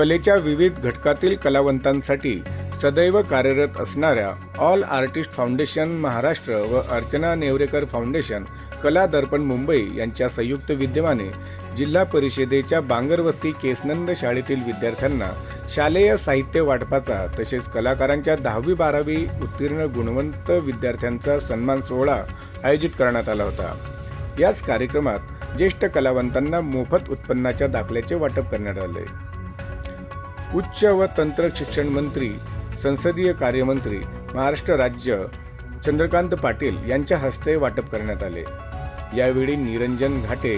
कलेच्या विविध घटकातील कलावंतांसाठी सदैव कार्यरत असणाऱ्या ऑल आर्टिस्ट फाउंडेशन महाराष्ट्र व अर्चना नेवरेकर फाउंडेशन कला दर्पण मुंबई यांच्या संयुक्त विद्यमाने जिल्हा परिषदेच्या बांगरवस्ती केसनंद शाळेतील विद्यार्थ्यांना शालेय साहित्य वाटपाचा तसेच कलाकारांच्या दहावी बारावी उत्तीर्ण गुणवंत विद्यार्थ्यांचा सन्मान सोहळा आयोजित करण्यात आला होता. याच कार्यक्रमात ज्येष्ठ कलावंतांना मोफत उत्पन्नाच्या दाखल्याचे वाटप करण्यात आले. उच्च व तंत्र शिक्षण मंत्री संसदीय कार्यमंत्री महाराष्ट्र राज्य चंद्रकांत पाटील यांच्या हस्ते वाटप करण्यात आले. यावेळी निरंजन घाटे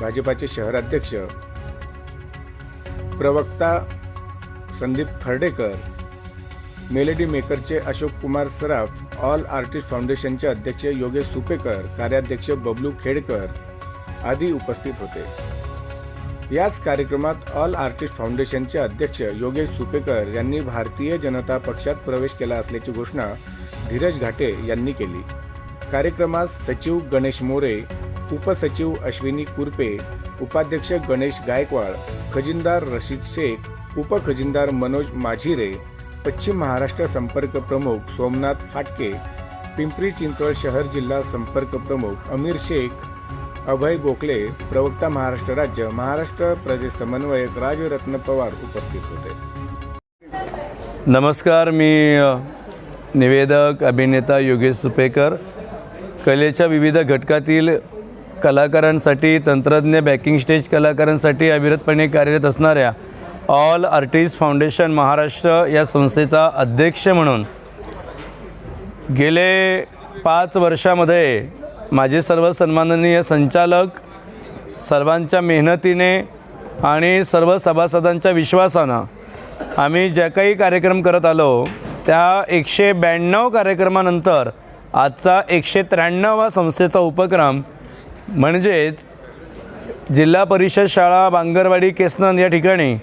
भाजपाचे शहराध्यक्ष प्रवक्ता संदीप खर्डेकर मेलेडी मेकरचे अशोक कुमार सराफ ऑल आर्टिस्ट फाउंडेशनचे अध्यक्ष योगेश सुपेकर कार्याध्यक्ष बबलू खेडकर आदी उपस्थित होते. याच कार्यक्रमात ऑल आर्टिस्ट फाउंडेशनचे अध्यक्ष योगेश सुपेकर यांनी भारतीय जनता पक्षात प्रवेश केला असल्याची घोषणा धीरज घाटे यांनी केली. कार्यक्रमात सचिव गणेश मोरे उपसचिव अश्विनी कुरपे उपाध्यक्ष गणेश गायकवाड खजिनदार रशीद शेख उपखजिनदार मनोज माझिरे पश्चिम महाराष्ट्र संपर्क प्रमुख सोमनाथ फाटके पिंपरी चिंचवड शहर जिल्हा संपर्क प्रमुख अमीर शेख अभय गोखले प्रवक्ता महाराष्ट्र राज्य महाराष्ट्र प्रदेश समन्वयक राजरत्न पवार उपस्थित होते. नमस्कार मी निवेदक अभिनेता योगेश सुपेकर. कलेच्या विविध घटकातील कलाकारांसाठी तंत्रज्ञ बॅकिंग स्टेज कलाकारांसाठी अविरतपणे कार्यरत असणाऱ्या ऑल आर्टिस्ट फाउंडेशन महाराष्ट्र या संस्थेचा अध्यक्ष म्हणून गेले पाच वर्षामध्ये माझे सर्व सन्माननीय संचालक सर्वांच्या मेहनतीने आणि सर्व सभासदांच्या विश्वासानं आम्ही ज्या काही कार्यक्रम करत आलो त्या एकशे ब्याण्णव कार्यक्रमानंतर आजचा एकशे त्र्याण्णवा संस्थेचा उपक्रम म्हणजेच जिल्हा परिषद शाळा बांगरवाडी केसनंद या ठिकाणी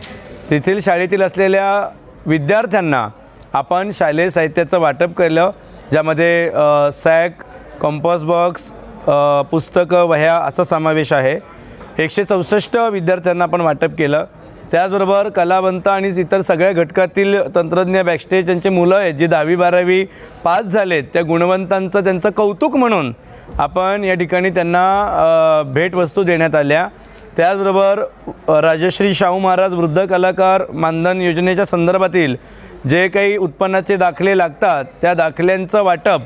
तेथील शाळेतील असलेल्या विद्यार्थ्यांना आपण शालेय साहित्याचं वाटप केलं ज्यामध्ये सॅक कंपॉस बॉक्स पुस्तकं वह्या असा समावेश आहे. एकशे चौसष्ट विद्यार्थ्यांना आपण वाटप केलं. त्याचबरोबर कलावंत आणि इतर सगळ्या घटकातील तंत्रज्ञ बॅकस्टेज त्यांची मुलं आहेत जी दहावी बारावी पास झालेत त्या गुणवंतांचं त्यांचं कौतुक म्हणून आपण या ठिकाणी त्यांना भेटवस्तू देण्यात आल्या. त्याचबरोबर राजश्री शाहू महाराज वृद्ध कलाकार मानधन योजनेच्या संदर्भातील जे काही उत्पन्नाचे दाखले लागतात त्या दाखल्यांचं वाटप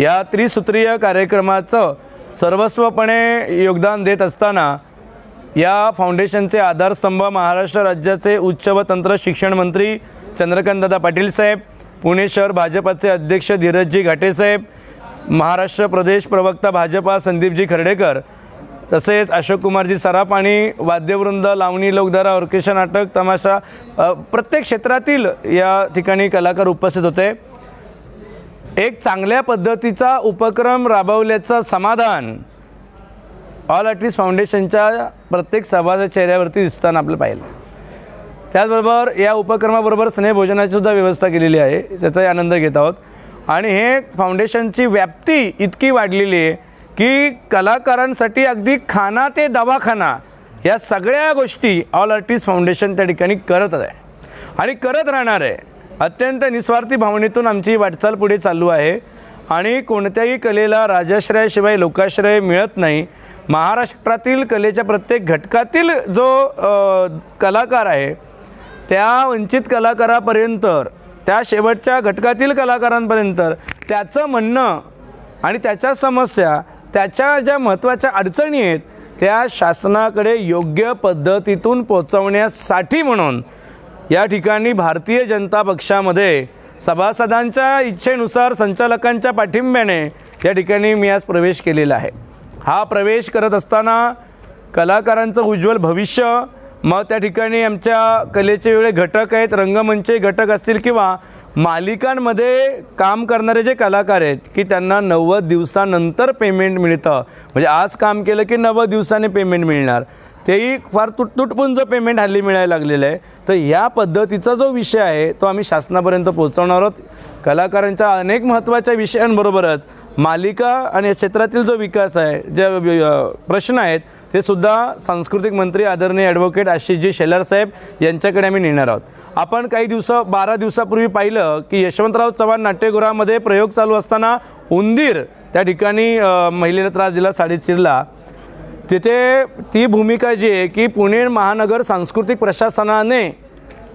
या त्रिसूत्रीय कार्यक्रमाचं सर्वस्वपणे योगदान देत असताना या फाउंडेशनचे आधारस्तंभ महाराष्ट्र राज्याचे उच्च व तंत्र शिक्षण मंत्री चंद्रकांतदादा पाटील साहेब पुणे शहर भाजपाचे अध्यक्ष धीरजजी घाटेसाहेब महाराष्ट्र प्रदेश प्रवक्ता भाजपा संदीपजी खर्डेकर तसेच अशोक कुमारजी सराफ आणि वाद्यवृंद लावणी लोकधारा ऑर्केस्ट्रा नाटक तमाशा प्रत्येक क्षेत्रातील या ठिकाणी कलाकार उपस्थित होते. एक चांगल्या पद्धतीचा उपक्रम राबवल्याचं समाधान. ऑल आर्टिस्ट फाउंडेशनच्या प्रत्येक सभाच्या चेहऱ्यावरती दिसताना आपलं पाहिलं त्याचबरोबर या उपक्रमाबरोबर स्नेहभोजनाची सुद्धा व्यवस्था केलेली आहे. त्याचाही आनंद घेत आहोत. आणि हे फाउंडेशनची व्याप्ती इतकी वाढलेली आहे की कलाकारांसाठी अगदी खाना ते दवाखाना या सगळ्या गोष्टी ऑल आर्टिस्ट फाउंडेशन त्या ठिकाणी करत आहे. आणि करत राहणार आहे. अत्यंत निस्वार्थी भावनेतून आमची वाटचाल पुढे चालू आहे. आणि कोणत्याही कलेला राजाश्रयाशिवाय लोकाश्रय मिळत नाही. महाराष्ट्रातील कलेच्या प्रत्येक घटकातील जो कलाकार आहे त्या वंचित कलाकारापर्यंत त्या शेवटच्या घटकातील कलाकारांपर्यंत त्याचं म्हणणं आणि त्याच्या समस्या त्याच्या ज्या महत्त्वाच्या अडचणी आहेत त्या शासनाकडे योग्य पद्धतीतून पोचवण्यासाठी म्हणून या ठिकाणी भारतीय जनता पक्षामध्ये सभासदांच्या इच्छेनुसार संचालकांच्या पाठिंब्याने या ठिकाणी मी आज प्रवेश केलेला आहे. हा प्रवेश करत असताना कलाकारांचं उज्ज्वल भविष्य मग त्या ठिकाणी आमच्या कलेचे वेगळे घटक आहेत रंगमंचे घटक असतील किंवा मालिकांमध्ये काम करणारे जे कलाकार आहेत की त्यांना नव्वद दिवसानंतर पेमेंट मिळतं. म्हणजे आज काम केलं की नव्वद दिवसाने पेमेंट मिळणार. तेही फार तुटतुटपून जो पेमेंट हल्ली मिळायला लागलेलं आहे. तर या पद्धतीचा जो विषय आहे तो आम्ही शासनापर्यंत पोहोचवणार आहोत. कलाकारांच्या अनेक महत्त्वाच्या विषयांबरोबरच मालिका आणि या क्षेत्रातील जो विकास आहे जे प्रश्न आहेत ते सुद्धा सांस्कृतिक मंत्री आदरणीय ॲडव्होकेट आशिषजी शेलार साहेब यांच्याकडे आम्ही नेणार आहोत. आपण काही दिवस बारा दिवसापूर्वी पाहिलं की यशवंतराव चव्हाण नाट्यगृहामध्ये प्रयोग चालू असताना उंदीर त्या ठिकाणी महिलेला त्रास दिला साडी चिरला तिथे ती भूमिका जी आहे की पुणे महानगर सांस्कृतिक प्रशासनाने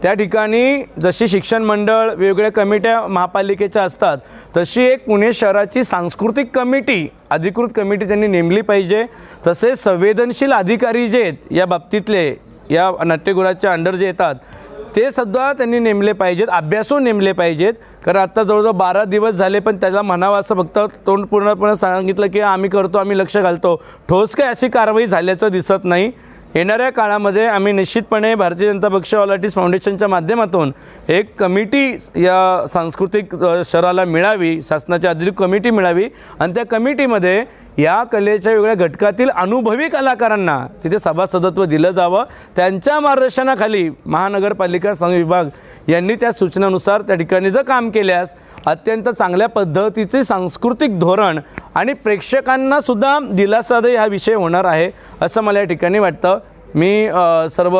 त्या ठिकाणी जशी शिक्षण मंडळ वेगवेगळ्या कमिट्या महापालिकेच्या असतात तशी एक पुणे शहराची सांस्कृतिक कमिटी अधिकृत कमिटी त्यांनी नेमली पाहिजे. तसेच संवेदनशील अधिकारी जे आहेत या बाबतीतले या नाट्यगृहाच्या अंडर जे येतात ते सुद्धा त्यांनी नेमले पाहिजेत अभ्यासू नेमले पाहिजेत. कारण आत्ता जवळजवळ बारा दिवस झाले पण त्याला म्हणावं असं फक्त तोंड पूर्णपणे सांगितलं की आम्ही करतो आम्ही लक्ष घालतो. ठोस काय अशी कारवाई झाल्याचं दिसत नाही. येणाऱ्या काळामध्ये आम्ही निश्चितपणे भारतीय जनता पक्ष ऑल आर्टिस्ट फाउंडेशनच्या माध्यमातून एक कमिटी या सांस्कृतिक शहराला मिळावी शासनाची अधिक कमिटी मिळावी. आणि त्या कमिटीमध्ये या कलेच्या वेगळ्या घटकातील अनुभवी कलाकारांना तिथे सभासदत्व दिलं जावं. त्यांच्या मार्गदर्शनाखाली महानगरपालिका संघ विभाग यांनी त्या सूचनानुसार त्या ठिकाणी जर काम केल्यास अत्यंत चांगल्या पद्धतीचे सांस्कृतिक धोरण आणि प्रेक्षकांना सुद्धा हा विषय होणार आहे असं मला या ठिकाणी वाटतं. मी सर्व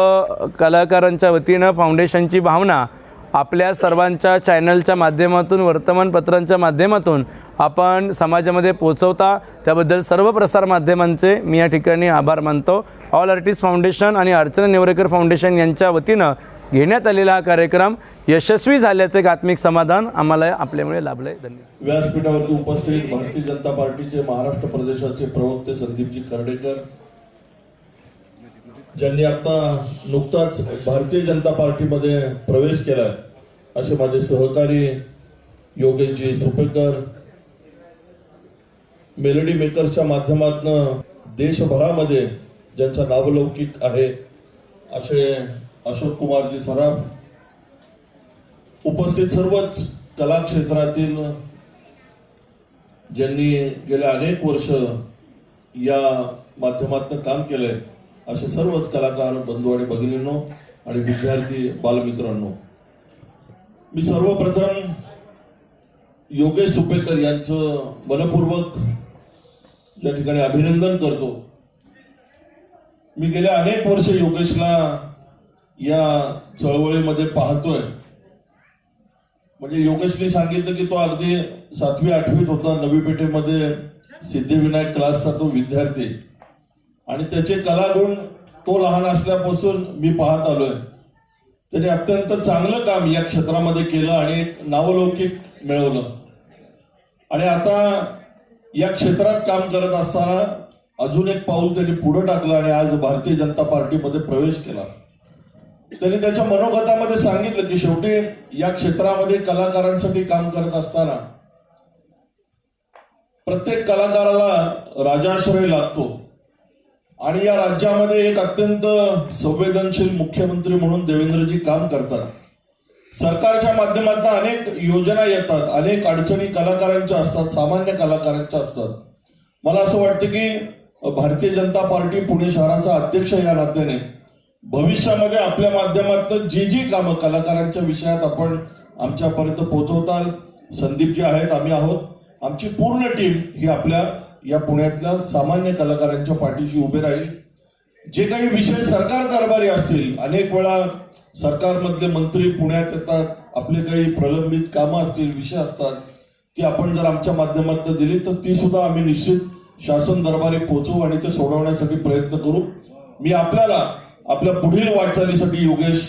कलाकारांच्या वतीनं फाउंडेशनची भावना आपल्या सर्वांच्या चॅनलच्या माध्यमातून वर्तमानपत्रांच्या माध्यमातून आपण समाजामध्ये पोचवता त्याबद्दल सर्व प्रसारमाध्यमांचे मी या ठिकाणी आभार मानतो. ऑल आर्टिस्ट फाउंडेशन आणि अर्चना नेवरेकर फाउंडेशन यांच्या वतीनं घेण्यात आलेला हा कार्यक्रम यशस्वी झाल्याचं एक आत्मिक समाधान आम्हाला आपल्यामुळे लाभले धन्यवाद. व्यासपीठावरती उपस्थित भारतीय जनता पार्टीचे महाराष्ट्र प्रदेशाचे प्रवक्ते संदीपजी कर्डेकर ज्यांनी आता नुकताच भारतीय जनता पार्टीमध्ये प्रवेश केलाय असे माझे सहकारी योगेशजी सुपेकर मेलडी मेकरच्या माध्यमातून देशभरामध्ये ज्यांचा नावलौकिक आहे असे अशोक कुमारजी सराफ उपस्थित सर्वच कला क्षेत्रातील ज्यांनी गेल्या अनेक वर्ष या माध्यमातून काम केलंय. असे सर्वच कलाकार बंधू आणि भगिनींनो आणि विद्यार्थी बालमित्रांनो मी सर्वप्रथम योगेश सुपेकर यांचं मनपूर्वक या ठिकाणी अभिनंदन करतो. मी गेल्या अनेक वर्ष योगेशला या चळवळीमध्ये पाहतोय. म्हणजे योगेशने सांगितलं की तो अगदी सातवी आठवीत होता. नवी पेठेमध्ये सिद्धिविनायक क्लासचा तो विद्यार्थी. आणि त्याचे कलागुण तो लहान असल्यापासून मी पाहत आलोय. त्याने अत्यंत चांगलं काम या क्षेत्रामध्ये केलं आणि एक नावलौकिक मिळवलं. आणि आता या क्षेत्रात काम करत असताना अजून एक पाऊल त्यांनी पुढे टाकलं आणि आज भारतीय जनता पार्टीमध्ये प्रवेश केला. त्यांनी त्याच्या मनोगतामध्ये सांगितलं की शेवटी या क्षेत्रामध्ये कलाकारांसाठी काम करत असताना प्रत्येक कलाकाराला राजाश्रय लागतो. आणि या राज्यामध्ये एक अत्यंत संवेदनशील मुख्यमंत्री म्हणून देवेंद्रजी काम करतात. सरकारच्या माध्यमातून अनेक योजना येतात अनेक अडचणी कलाकारांच्या असतात सामान्य कलाकारांच्या असतात. मला असं वाटतं की भारतीय जनता पार्टी पुणे शहराचा अध्यक्ष या नात्याने भविष्यामध्ये आपल्या माध्यमातून जी जी कामं कलाकारांच्या विषयात आपण आमच्यापर्यंत पोहोचवताल संदीपजी आहेत आम्ही आहोत. आमची पूर्ण टीम ही आपल्या या पुण्यातल्या सामान्य कलाकारांच्या पाठीशी उभे राहील. जे काही विषय सरकार दरबारी असतील अनेक वेळा सरकारमधले मंत्री पुण्यात येतात आपले काही प्रलंबित कामं असतील विषय असतात ती आपण जर आमच्या माध्यमातून दिली तर ती सुद्धा आम्ही निश्चित शासन दरबारी पोचवू आणि ते सोडवण्यासाठी प्रयत्न करू. मी आपल्याला आपल्या पुढील वाटचालीसाठी योगेश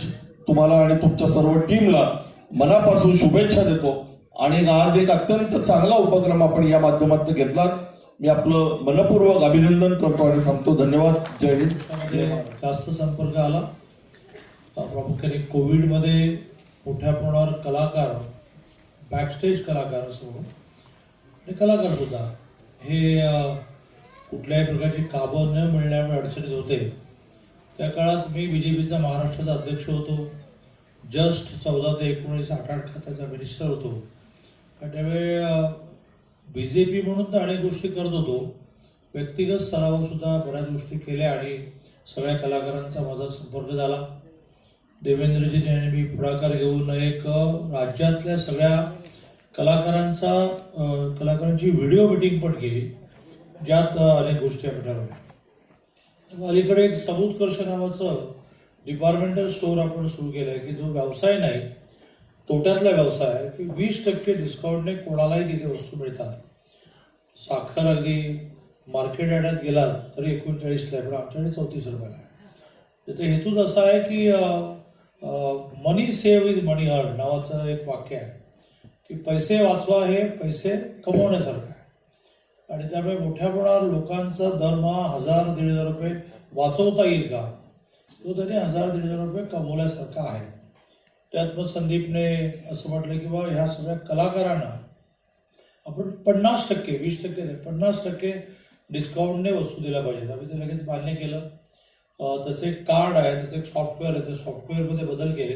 तुम्हाला आणि तुमच्या सर्व टीमला मनापासून शुभेच्छा देतो. आणि आज एक अत्यंत चांगला उपक्रम आपण या माध्यमातून घेतलात. मी आपलं मनपूर्वक अभिनंदन करतो आणि थांबतो. धन्यवाद. जय हिंद. म्हणजे जास्त संपर्क आला. प्रामुख्याने कोविडमध्ये मोठ्या प्रमाणावर कलाकार बॅकस्टेज कलाकार असं आणि कलाकार सुद्धा. हे कुठल्याही प्रकारची कामं न मिळण्यामुळे अडचणीत होते. त्या काळात मी बी जे पीचा महाराष्ट्राचा अध्यक्ष होतो. जस्ट चौदा ते एकोणीस आठ आठ खात्याचा मिनिस्टर होतो. आणि त्यावेळी बी जे पी म्हणून तर अनेक गोष्टी करत होतो. व्यक्तिगत स्तरावर सुद्धा बऱ्याच गोष्टी केल्या आणि सगळ्या कलाकारांचा माझा संपर्क झाला. देवेंद्रजीने आणि मी पुढाकार घेऊन एक राज्यातल्या सगळ्या कलाकारांचा कलाकारांची व्हिडिओ मिटिंग पण केली ज्यात अनेक गोष्टी आम्ही ठरवल्या. अलीकडे एक समुत्कर्ष नावाचं डिपार्टमेंटल स्टोअर आपण सुरू केलं आहे की जो व्यवसाय नाही तोट्यातला व्यवसाय आहे की वीस टक्के डिस्काउंटने कोणालाही तिथे वस्तू मिळतात. साखर अगदी मार्केट यार्डात गेला तरी एकोणचाळीसला आहे पण आमच्याकडे चौतीस रुपयाला आहे. त्याचा हेतूच असा आहे की money save is money earn नावाचं एक वाक्य आहे. की पैसे वाचवा हे पैसे कमवण्यासारखं आहे. आणि त्यामुळे मोठ्या प्रमाणावर लोकांचा दरमहा हजार दीड हजार रुपये वाचवता येईल का? तो त्याने हजार दीड हजार रुपये कमवल्यासारखा आहे. त्यात मग संदीपने असं म्हटलं की बा ह्या सगळ्या कलाकारांना आपण पन्नास टक्के वीस टक्के नाही पन्नास टक्के डिस्काउंटने वस्तू दिल्या पाहिजेत. आम्ही ते लगेच मान्य केलं. त्याचं एक कार्ड आहे त्याचं एक सॉफ्टवेअर आहे त्या सॉफ्टवेअरमध्ये बदल केले